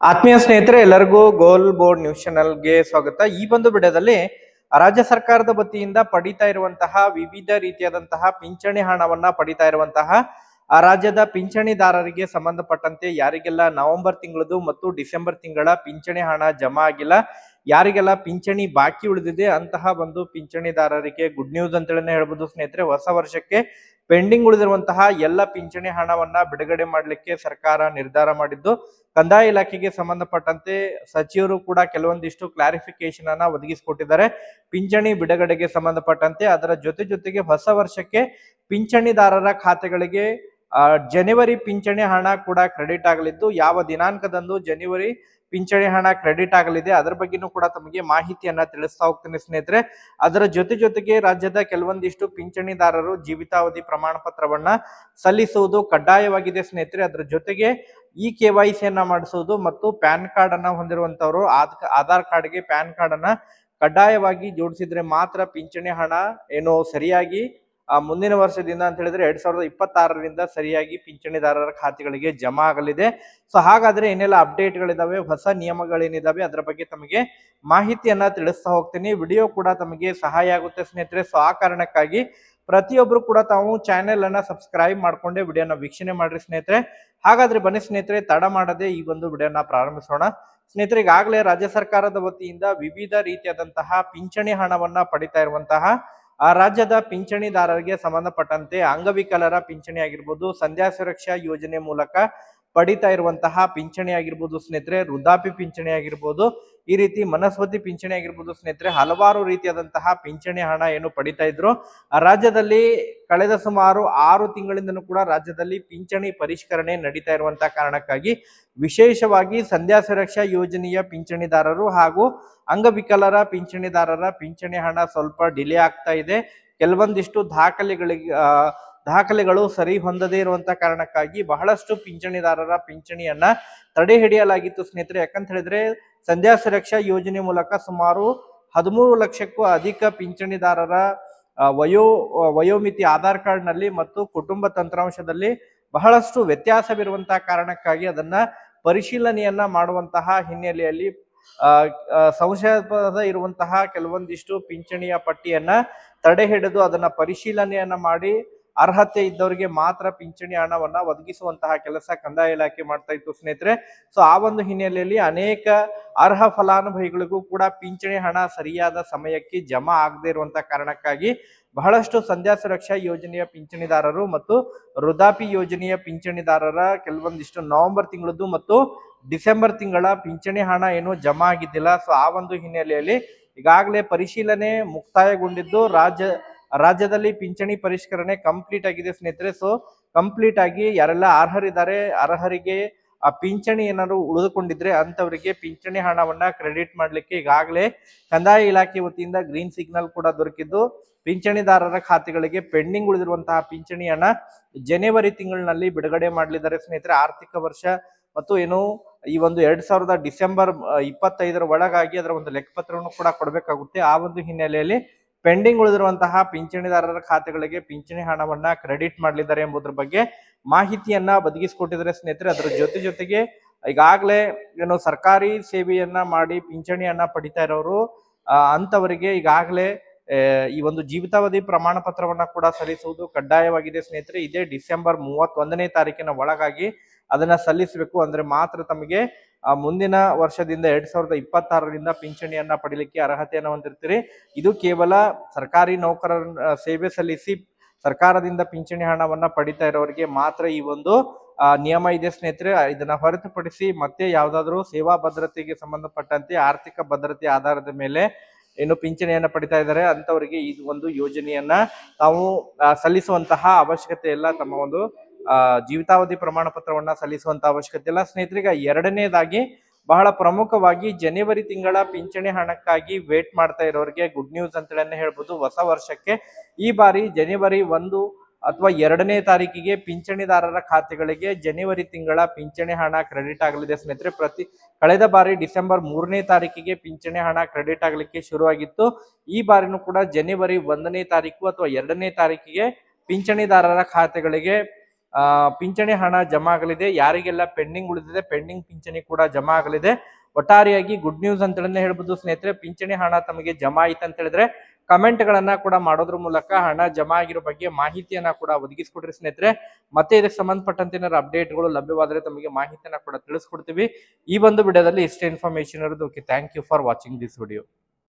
ಆತ್ಮೀಯ ಸ್ನೇಹಿತರೆ, ಎಲ್ಲರಿಗೂ ಗೋಲ್ ಬೋರ್ಡ್ ನ್ಯೂಸ್ ಚಾನೆಲ್ಗೆ ಸ್ವಾಗತ. ಈ ಒಂದು ವಿಡಿಯೋದಲ್ಲಿ ರಾಜ್ಯ ಸರ್ಕಾರದ ವತಿಯಿಂದ ಪಡಿತಾ ಇರುವಂತಹ ವಿವಿಧ ರೀತಿಯಾದಂತಹ ಪಿಂಚಣಿ ಹಣವನ್ನ ಪಡಿತಾ ಇರುವಂತಹ ರಾಜ್ಯದ ಪಿಂಚಣಿದಾರರಿಗೆ ಸಂಬಂಧಪಟ್ಟಂತೆ ಯಾರಿಗೆಲ್ಲ ನವೆಂಬರ್ ತಿಂಗಳದು ಮತ್ತು ಡಿಸೆಂಬರ್ ತಿಂಗಳ ಪಿಂಚಣಿ ಹಣ ಜಮಾ ಆಗಿಲ್ಲ ಯಾರಿಗೆಲ್ಲ ಪಿಂಚಣಿ ಬಾಕಿ ಉಳಿದಿದೆ ಅಂತಹ ಒಂದು ಪಿಂಚಣಿದಾರರಿಗೆ ಗುಡ್ ನ್ಯೂಸ್ ಅಂತೇಳಿ ಹೇಳ್ಬೋದು ಸ್ನೇಹಿತರೆ. ಹೊಸ ವರ್ಷಕ್ಕೆ ಪೆಂಡಿಂಗ್ ಉಳಿದಿರುವಂತಹ ಎಲ್ಲ ಪಿಂಚಣಿ ಹಣವನ್ನ ಬಿಡುಗಡೆ ಮಾಡಲಿಕ್ಕೆ ಸರ್ಕಾರ ನಿರ್ಧಾರ ಮಾಡಿದ್ದು. ಕಂದಾಯ ಇಲಾಖೆಗೆ ಸಂಬಂಧಪಟ್ಟಂತೆ ಸಚಿವರು ಕೂಡ ಕೆಲವೊಂದಿಷ್ಟು ಕ್ಲಾರಿಫಿಕೇಶನ್ ಅನ್ನ ಒದಗಿಸಿಕೊಟ್ಟಿದ್ದಾರೆ. ಪಿಂಚಣಿ ಬಿಡುಗಡೆಗೆ ಸಂಬಂಧಪಟ್ಟಂತೆ ಅದರ ಜೊತೆ ಜೊತೆಗೆ ಹೊಸ ವರ್ಷಕ್ಕೆ ಪಿಂಚಣಿದಾರರ ಖಾತೆಗಳಿಗೆ ಜನವರಿ ಪಿಂಚಣಿ ಹಣ ಕೂಡ ಕ್ರೆಡಿಟ್ ಆಗಲಿದ್ದು, ಯಾವ ದಿನಾಂಕದಂದು ಜನವರಿ ಪಿಂಚಣಿ ಹಣ ಕ್ರೆಡಿಟ್ ಆಗಲಿದೆ, ಅದರ ಬಗ್ಗೆನೂ ಕೂಡ ತಮಗೆ ಮಾಹಿತಿಯನ್ನ ತಿಳಿಸ್ತಾ ಹೋಗ್ತೇನೆ ಸ್ನೇಹಿತರೆ. ಅದರ ಜೊತೆ ಜೊತೆಗೆ ರಾಜ್ಯದ ಕೆಲವೊಂದಿಷ್ಟು ಪಿಂಚಣಿದಾರರು ಜೀವಿತಾವಧಿ ಪ್ರಮಾಣ ಪತ್ರವನ್ನ ಸಲ್ಲಿಸುವುದು ಕಡ್ಡಾಯವಾಗಿದೆ ಸ್ನೇಹಿತರೆ. ಅದರ ಜೊತೆಗೆ ಇ ಕೆ ವೈ ಸಿಯನ್ನ ಮಾಡಿಸುವುದು ಮತ್ತು ಪ್ಯಾನ್ ಕಾರ್ಡ್ ಅನ್ನ ಹೊಂದಿರುವಂತವರು ಆಧಾರ್ ಕಾರ್ಡ್ಗೆ ಪ್ಯಾನ್ ಕಾರ್ಡ್ ಅನ್ನ ಕಡ್ಡಾಯವಾಗಿ ಜೋಡಿಸಿದ್ರೆ ಮಾತ್ರ ಪಿಂಚಣಿ ಹಣ ಏನು ಸರಿಯಾಗಿ ಆ, ಮುಂದಿನ ವರ್ಷದಿಂದ ಅಂತ ಹೇಳಿದ್ರೆ ಎರಡ್ ಸಾವಿರದ ಇಪ್ಪತ್ತಾರರಿಂದ ಸರಿಯಾಗಿ ಪಿಂಚಣಿದಾರರ ಖಾತೆಗಳಿಗೆ ಜಮಾ ಆಗಲಿದೆ. ಸೊ ಹಾಗಾದ್ರೆ ಏನೆಲ್ಲ ಅಪ್ಡೇಟ್ಗಳಿದಾವೆ ಹೊಸ ನಿಯಮಗಳೇನಿದಾವೆ ಅದರ ಬಗ್ಗೆ ತಮಗೆ ಮಾಹಿತಿಯನ್ನ ತಿಳಿಸ್ತಾ ಹೋಗ್ತೀನಿ. ವಿಡಿಯೋ ಕೂಡ ತಮಗೆ ಸಹಾಯ ಆಗುತ್ತೆ ಸ್ನೇಹಿತರೆ. ಸೊ ಆ ಕಾರಣಕ್ಕಾಗಿ ಪ್ರತಿಯೊಬ್ರು ಕೂಡ ತಾವು ಚಾನೆಲ್ ಅನ್ನ ಸಬ್ಸ್ಕ್ರೈಬ್ ಮಾಡ್ಕೊಂಡೆ ವಿಡಿಯೋನ ವೀಕ್ಷಣೆ ಮಾಡ್ರಿ ಸ್ನೇಹಿತರೆ. ಹಾಗಾದ್ರೆ ಬನ್ನಿ ಸ್ನೇಹಿತರೆ ತಡ ಮಾಡದೆ ಈ ಒಂದು ವಿಡಿಯೋನ ಪ್ರಾರಂಭಿಸೋಣ. ಸ್ನೇಹಿತರೆ ಈಗಾಗಲೇ ರಾಜ್ಯ ಸರ್ಕಾರದ ವತಿಯಿಂದ ವಿವಿಧ ರೀತಿಯಾದಂತಹ ಪಿಂಚಣಿ ಹಣವನ್ನ ಪಡಿತಾ ಇರುವಂತಹ ಆ ರಾಜ್ಯದ ಪಿಂಚಣಿದಾರರಿಗೆ ಸಂಬಂಧಪಟ್ಟಂತೆ ಅಂಗವಿಕಲರ ಪಿಂಚಣಿ ಆಗಿರ್ಬೋದು ಸಂಧ್ಯಾ ಸುರಕ್ಷಾ ಯೋಜನೆ ಮೂಲಕ ಪಡಿತಾ ಇರುವಂತಹ ಪಿಂಚಣಿ ಆಗಿರ್ಬೋದು ಸ್ನೇಹಿತರೆ, ವೃದ್ಧಾಪ್ಯ ಪಿಂಚಣಿ ಆಗಿರ್ಬೋದು ಈ ರೀತಿ ಮನಸ್ವತಿ ಪಿಂಚಣಿ ಆಗಿರ್ಬೋದು ಸ್ನೇಹಿತರೆ, ಹಲವಾರು ರೀತಿಯಾದಂತಹ ಪಿಂಚಣಿ ಹಣ ಏನು ಪಡಿತಾ ಇದ್ರು. ರಾಜ್ಯದಲ್ಲಿ ಕಳೆದ ಸುಮಾರು ಆರು ತಿಂಗಳಿಂದನೂ ಕೂಡ ರಾಜ್ಯದಲ್ಲಿ ಪಿಂಚಣಿ ಪರಿಷ್ಕರಣೆ ನಡೀತಾ ಇರುವಂತಹ ಕಾರಣಕ್ಕಾಗಿ ವಿಶೇಷವಾಗಿ ಸಂಧ್ಯಾ ಸುರಕ್ಷಾ ಯೋಜನೆಯ ಪಿಂಚಣಿದಾರರು ಹಾಗೂ ಅಂಗವಿಕಲರ ಪಿಂಚಣಿದಾರರ ಪಿಂಚಣಿ ಹಣ ಸ್ವಲ್ಪ ಡಿಲೇ ಆಗ್ತಾ ಇದೆ. ಕೆಲವೊಂದಿಷ್ಟು ದಾಖಲೆಗಳಿಗೆ ದಾಖಲೆಗಳು ಸರಿ ಹೊಂದದೇ ಇರುವಂತ ಕಾರಣಕ್ಕಾಗಿ ಬಹಳಷ್ಟು ಪಿಂಚಣಿದಾರರ ಪಿಂಚಣಿಯನ್ನ ತಡೆ ಹಿಡಿಯಲಾಗಿತ್ತು ಸ್ನೇಹಿತರೆ. ಯಾಕಂತ ಹೇಳಿದ್ರೆ ಸಂಧ್ಯಾ ಸುರಕ್ಷಾ ಯೋಜನೆ ಮೂಲಕ ಸುಮಾರು ಹದಿಮೂರು ಲಕ್ಷಕ್ಕೂ ಅಧಿಕ ಪಿಂಚಣಿದಾರರ ವಯೋ ವಯೋಮಿತಿ ಆಧಾರ್ ಕಾರ್ಡ್ನಲ್ಲಿ ಮತ್ತು ಕುಟುಂಬ ತಂತ್ರಾಂಶದಲ್ಲಿ ಬಹಳಷ್ಟು ವ್ಯತ್ಯಾಸವಿರುವಂತಹ ಕಾರಣಕ್ಕಾಗಿ ಅದನ್ನ ಪರಿಶೀಲನೆಯನ್ನ ಮಾಡುವಂತಹ ಹಿನ್ನೆಲೆಯಲ್ಲಿ ಸಂಶಯಾಸ್ಪದ ಇರುವಂತಹ ಕೆಲವೊಂದಿಷ್ಟು ಪಿಂಚಣಿಯ ಪಟ್ಟಿಯನ್ನ ತಡೆ ಹಿಡಿದು ಅದನ್ನ ಪರಿಶೀಲನೆಯನ್ನ ಮಾಡಿ ಅರ್ಹತೆ ಇದ್ದವರಿಗೆ ಮಾತ್ರ ಪಿಂಚಣಿ ಹಣವನ್ನ ಒದಗಿಸುವಂತಹ ಕೆಲಸ ಕಂದಾಯ ಇಲಾಖೆ ಮಾಡ್ತಾ ಇತ್ತು ಸ್ನೇಹಿತರೆ. ಸೊ ಆ ಒಂದು ಹಿನ್ನೆಲೆಯಲ್ಲಿ ಅನೇಕ ಅರ್ಹ ಫಲಾನುಭವಿಗಳಿಗೂ ಕೂಡ ಪಿಂಚಣಿ ಹಣ ಸರಿಯಾದ ಸಮಯಕ್ಕೆ ಜಮಾ ಆಗದೇ ಇರುವಂತಹ ಕಾರಣಕ್ಕಾಗಿ ಬಹಳಷ್ಟು ಸಂಧ್ಯಾ ಸುರಕ್ಷಾ ಯೋಜನೆಯ ಪಿಂಚಣಿದಾರರು ಮತ್ತು ವೃದ್ಧಾಪಿ ಯೋಜನೆಯ ಪಿಂಚಣಿದಾರರ ಕೆಲವೊಂದಿಷ್ಟು ನವೆಂಬರ್ ತಿಂಗಳದ್ದು ಮತ್ತು ಡಿಸೆಂಬರ್ ತಿಂಗಳ ಪಿಂಚಣಿ ಹಣ ಏನು ಜಮಾ ಆಗಿದ್ದಿಲ್ಲ. ಸೊ ಆ ಒಂದು ಹಿನ್ನೆಲೆಯಲ್ಲಿ ಈಗಾಗಲೇ ಪರಿಶೀಲನೆ ಮುಕ್ತಾಯಗೊಂಡಿದ್ದು ರಾಜ್ಯ ರಾಜ್ಯದಲ್ಲಿ ಪಿಂಚಣಿ ಪರಿಷ್ಕರಣೆ ಕಂಪ್ಲೀಟ್ ಆಗಿದೆ ಸ್ನೇಹಿತರೆ. ಸೊ ಕಂಪ್ಲೀಟ್ ಆಗಿ ಯಾರೆಲ್ಲ ಅರ್ಹರಿದ್ದಾರೆ, ಅರ್ಹರಿಗೆ, ಆ ಪಿಂಚಣಿ ಏನಾದ್ರು ಉಳಿದುಕೊಂಡಿದ್ರೆ ಅಂತವರಿಗೆ ಪಿಂಚಣಿ ಹಣವನ್ನ ಕ್ರೆಡಿಟ್ ಮಾಡ್ಲಿಕ್ಕೆ ಈಗಾಗಲೇ ಕಂದಾಯ ಇಲಾಖೆ ವತಿಯಿಂದ ಗ್ರೀನ್ ಸಿಗ್ನಲ್ ಕೂಡ ದೊರಕಿದ್ದು. ಪಿಂಚಣಿದಾರರ ಖಾತೆಗಳಿಗೆ ಪೆಂಡಿಂಗ್ ಉಳಿದಿರುವಂತಹ ಪಿಂಚಣಿ ಹಣ ಜನವರಿ ತಿಂಗಳಿನಲ್ಲಿ ಬಿಡುಗಡೆ ಮಾಡಲಿದ್ದಾರೆ ಸ್ನೇಹಿತರೆ. ಆರ್ಥಿಕ ವರ್ಷ ಮತ್ತು ಏನು ಈ ಒಂದು ಎರಡ್ ಸಾವಿರದ ಡಿಸೆಂಬರ್ ಇಪ್ಪತ್ತೈದರ ಒಳಗಾಗಿ ಅದರ ಒಂದು ಲೆಕ್ಕಪತ್ರವನ್ನು ಕೂಡ ಕೊಡಬೇಕಾಗುತ್ತೆ. ಆ ಒಂದು ಹಿನ್ನೆಲೆಯಲ್ಲಿ ಪೆಂಡಿಂಗ್ ಉಳಿದಿರುವಂತಹ ಪಿಂಚಣಿದಾರರ ಖಾತೆಗಳಿಗೆ ಪಿಂಚಣಿ ಹಣವನ್ನ ಕ್ರೆಡಿಟ್ ಮಾಡಲಿದ್ದಾರೆ ಎಂಬುದರ ಬಗ್ಗೆ ಮಾಹಿತಿಯನ್ನ ಒದಗಿಸಿಕೊಟ್ಟಿದ್ದಾರೆ ಸ್ನೇಹಿತರೆ. ಅದರ ಜೊತೆ ಜೊತೆಗೆ ಈಗಾಗಲೇ ಏನು ಸರ್ಕಾರಿ ಸೇವೆಯನ್ನ ಮಾಡಿ ಪಿಂಚಣಿಯನ್ನ ಪಡಿತಾ ಇರೋರು ಅಂತವರಿಗೆ ಈಗಾಗಲೇ ಈ ಒಂದು ಜೀವಿತಾವಧಿ ಪ್ರಮಾಣ ಪತ್ರವನ್ನ ಕೂಡ ಸಲ್ಲಿಸುವುದು ಕಡ್ಡಾಯವಾಗಿದೆ ಸ್ನೇಹಿತರೆ. ಇದೇ ಡಿಸೆಂಬರ್ ಮೂವತ್ತೊಂದನೇ ತಾರೀಕಿನ ಒಳಗಾಗಿ ಅದನ್ನ ಸಲ್ಲಿಸಬೇಕು ಅಂದ್ರೆ ಮಾತ್ರ ತಮಗೆ ಮುಂದಿನ ವರ್ಷದಿಂದ ಎರಡ್ ಸಾವಿರದ ಇಪ್ಪತ್ತಾರರಿಂದ ಪಿಂಚಣಿಯನ್ನ ಪಡಿಲಿಕ್ಕೆ ಅರ್ಹತೆಯನ್ನು ಹೊಂದಿರ್ತೀರಿ. ಇದು ಕೇವಲ ಸರ್ಕಾರಿ ನೌಕರರ ಸೇವೆ ಸಲ್ಲಿಸಿ ಸರ್ಕಾರದಿಂದ ಪಿಂಚಣಿ ಹಣವನ್ನ ಪಡಿತಾ ಇರೋರಿಗೆ ಮಾತ್ರ ಈ ಒಂದು ನಿಯಮ ಇದೆ ಸ್ನೇಹಿತರೆ. ಇದನ್ನ ಹೊರತುಪಡಿಸಿ ಮತ್ತೆ ಯಾವ್ದಾದ್ರು ಸೇವಾ ಭದ್ರತೆಗೆ ಸಂಬಂಧಪಟ್ಟಂತೆ ಆರ್ಥಿಕ ಭದ್ರತೆ ಆಧಾರದ ಮೇಲೆ ಏನು ಪಿಂಚಣಿಯನ್ನ ಪಡಿತಾ ಇದ್ದಾರೆ. ಅಂತವರಿಗೆ ಈ ಒಂದು ಯೋಜನೆಯನ್ನ ತಾವು ಆ, ಸಲ್ಲಿಸುವಂತಹ ಅವಶ್ಯಕತೆ ಎಲ್ಲ ತಮ್ಮ ಒಂದು ಆ, ಜೀವಿತಾವಧಿ ಪ್ರಮಾಣ ಪತ್ರವನ್ನ ಸಲ್ಲಿಸುವಂತ ಅವಶ್ಯಕತೆ ಇಲ್ಲ. ಸ್ನೇಹಿತರಿಗೆ ಎರಡನೇದಾಗಿ ಬಹಳ ಪ್ರಮುಖವಾಗಿ ಜನವರಿ ತಿಂಗಳ ಪಿಂಚಣಿ ಹಣಕ್ಕಾಗಿ ವೇಟ್ ಮಾಡ್ತಾ ಇರೋರಿಗೆ ಗುಡ್ ನ್ಯೂಸ್ ಅಂತೇಳಿ ಹೇಳ್ಬೋದು. ಹೊಸ ವರ್ಷಕ್ಕೆ ಈ ಬಾರಿ ಜನವರಿ ಒಂದು ಅಥವಾ ಎರಡನೇ ತಾರೀಕಿಗೆ ಪಿಂಚಣಿದಾರರ ಖಾತೆಗಳಿಗೆ ಜನವರಿ ತಿಂಗಳ ಪಿಂಚಣಿ ಹಣ ಕ್ರೆಡಿಟ್ ಆಗಲಿದೆ. ಸ್ನೇಹಿತರೆ, ಪ್ರತಿ ಕಳೆದ ಬಾರಿ ಡಿಸೆಂಬರ್ ಮೂರನೇ ತಾರೀಕಿಗೆ ಪಿಂಚಣಿ ಹಣ ಕ್ರೆಡಿಟ್ ಆಗಲಿಕ್ಕೆ ಶುರುವಾಗಿತ್ತು. ಈ ಬಾರಿನೂ ಕೂಡ ಜನವರಿ ಒಂದನೇ ತಾರೀಕು ಅಥವಾ ಎರಡನೇ ತಾರೀಕಿಗೆ ಪಿಂಚಣಿದಾರರ ಖಾತೆಗಳಿಗೆ ಪಿಂಚಣಿ ಹಣ ಜಮಾ ಆಗಲಿದೆ. ಯಾರಿಗೆಲ್ಲ ಪೆಂಡಿಂಗ್ ಉಳಿದಿದೆ, ಪೆಂಡಿಂಗ್ ಪಿಂಚಣಿ ಕೂಡ ಜಮಾ ಆಗಲಿದೆ. ಒಟ್ಟಾರೆಯಾಗಿ ಗುಡ್ ನ್ಯೂಸ್ ಅಂತ ಹೇಳ್ಬೋದು ಸ್ನೇಹಿತರೆ, ಪಿಂಚಣಿ ಹಣ ತಮಗೆ ಜಮಾ ಆಯ್ತು ಅಂತ ಹೇಳಿದ್ರೆ ಕಮೆಂಟ್ ಗಳನ್ನ ಕೂಡ ಮಾಡೋದ್ರ ಮೂಲಕ ಹಣ ಜಮಾ ಆಗಿರೋ ಬಗ್ಗೆ ಮಾಹಿತಿಯನ್ನ ಕೂಡ ಒದಗಿಸ್ಕೊಡ್ರಿ ಸ್ನೇಹಿತರೆ. ಮತ್ತೆ ಇದಕ್ಕೆ ಸಂಬಂಧಪಟ್ಟಂತೆ ಏನಾದ್ರು ಅಪ್ಡೇಟ್ಗಳು ಲಭ್ಯವಾದರೆ ತಮಗೆ ಮಾಹಿತಿಯನ್ನ ಕೂಡ ತಿಳಿಸ್ಕೊಡ್ತೀವಿ. ಈ ಒಂದು ವಿಡಿಯೋದಲ್ಲಿ ಇಷ್ಟೇ ಇನ್ಫಾರ್ಮೇಶನ್ ಇರೋದು. Okay thank you for watching this video